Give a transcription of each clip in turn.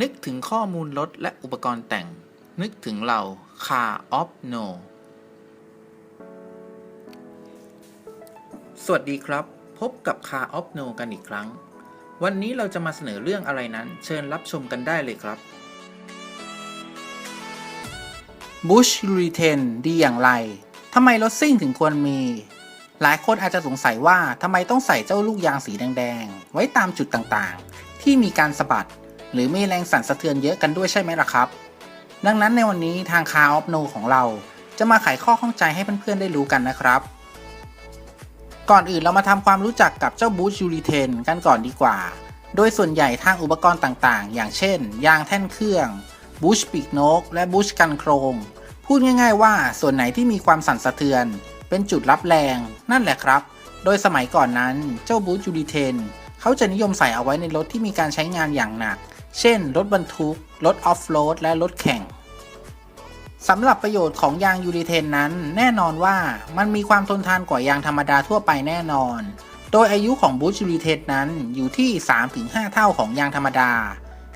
นึกถึงข้อมูลรถและอุปกรณ์แต่ง นึกถึงเรา Car of No สวัสดีครับ พบกับ Car of No กันอีกครั้ง วันนี้เราจะมาเสนอเรื่องอะไรนั้น เชิญรับชมกันได้เลยครับ Bush r i t e n ดีอย่างไร ทำไมรถซิ่งถึงควรมี หลายคนอาจจะสงสัยว่าทำไมต้องใส่เจ้าลูกยางสีแดง ๆ ไว้ตามจุดต่างๆ ที่มีการสะบัด หรือมีแรงสั่นสะเทือนเยอะกันด้วยใช่ไหมล่ะครับ ดังนั้นในวันนี้ทาง Car of No ของเราจะมาไขข้อข้องใจให้เพื่อนๆได้รู้กันนะครับ ก่อนอื่นเรามาทำความรู้จักกับเจ้า Bush u r i t e n กันก่อนดีกว่า โดยส่วนใหญ่ทางอุปกรณ์ต่างๆ อย่างเช่น ยางแท่นเครื่องบูชปีกนก และบูชกันโครง พูดง่ายๆว่าส่วนไหนที่มีความสั่นสะเทือน เป็นจุดรับแรงนั่นแหละครับ โดยสมัยก่อนนั้นเจ้าบูชยูริเทนเขาจะนิยมใส่เอาไว้ในรถที่มีการใช้งานอย่างหนัก เช่น รถบรรทุก รถออฟโรด และรถแข่งสำหรับประโยชน์ของยางยูริเทนนั้น แน่นอนว่ามันมีความทนทานกว่ายางธรรมดาทั่วไปแน่นอน โดยอายุของบูชยูริเทนนั้นอยู่ที่ 3-5 เท่าของยางธรรมดา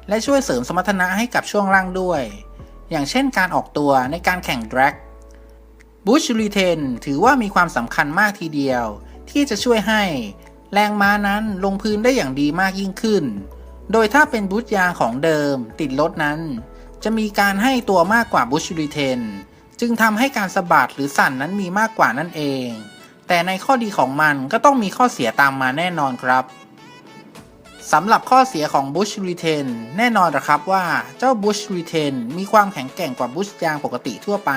และช่วยเสริมสมรรถนะให้กับช่วงล่างด้วย อย่างเช่นการออกตัวในการแข่งดรักบูชยูริเทนถือว่ามีความสำคัญมากทีเดียว ที่จะช่วยให้แรงม้านั้นลงพื้นได้อย่างดีมากยิ่งขึ้น โดยถ้าเป็นบูชยางของเดิมติดรถนั้น จะมีการให้ตัวมากกว่าบูชรีเทน จึงทำให้การสะบัดหรือสั่นนั้นมีมากกว่านั่นเอง แต่ในข้อดีของมันก็ต้องมีข้อเสียตามมาแน่นอนครับสำหรับข้อเสียของบูชรีเทนแน่นอนนะครับว่าเจ้าบูชรีเทนมีความแข็งแกร่งกว่าบูชยางปกติทั่วไป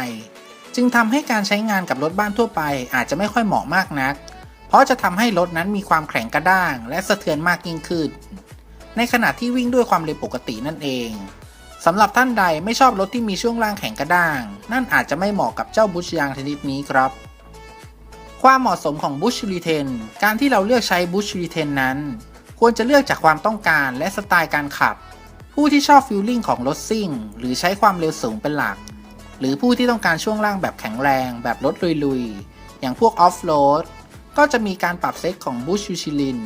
จึงทำให้การใช้งานกับรถบ้านทั่วไปอาจจะไม่ค่อยเหมาะมากนัก เพราะจะทำให้รถนั้นมีความแข็งกระด้างและสะเทือนมากยิ่งขึ้น ในขณะที่วิ่งด้วยความเร็วปกตินั่นเองสำหรับท่านใดไม่ชอบรถที่มีช่วงล่างแข็งกระด้าง นั่นอาจจะไม่เหมาะกับเจ้าบุชยางชนิดนี้ครับ ความเหมาะสมของบุชรีเทนการที่เราเลือกใช้บุชรีเทนนั้น ควรจะเลือกจากความต้องการและสไตล์การขับ ผู้ที่ชอบฟิลลิ่งของรถซิ่ง หรือใช้ความเร็วสูงเป็นหลัก หรือผู้ที่ต้องการช่วงล่างแบบแข็งแรง แบบรถลุยๆ อย่างพวกออฟโรดก็จะมีการปรับเซตของบุชยูชิลิน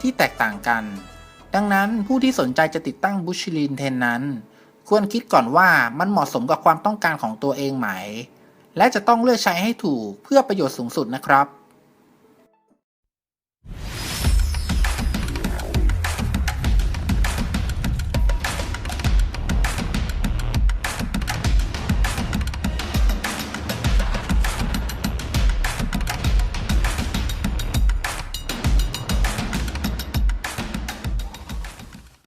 ที่แตกต่างกัน ดังนั้นผู้ที่สนใจจะติดตั้งบุชลินเทนนั้น ควรคิดก่อนว่ามันเหมาะสมกับความต้องการของตัวเองไหม และจะต้องเลือกใช้ให้ถูกเพื่อประโยชน์สูงสุดนะครับ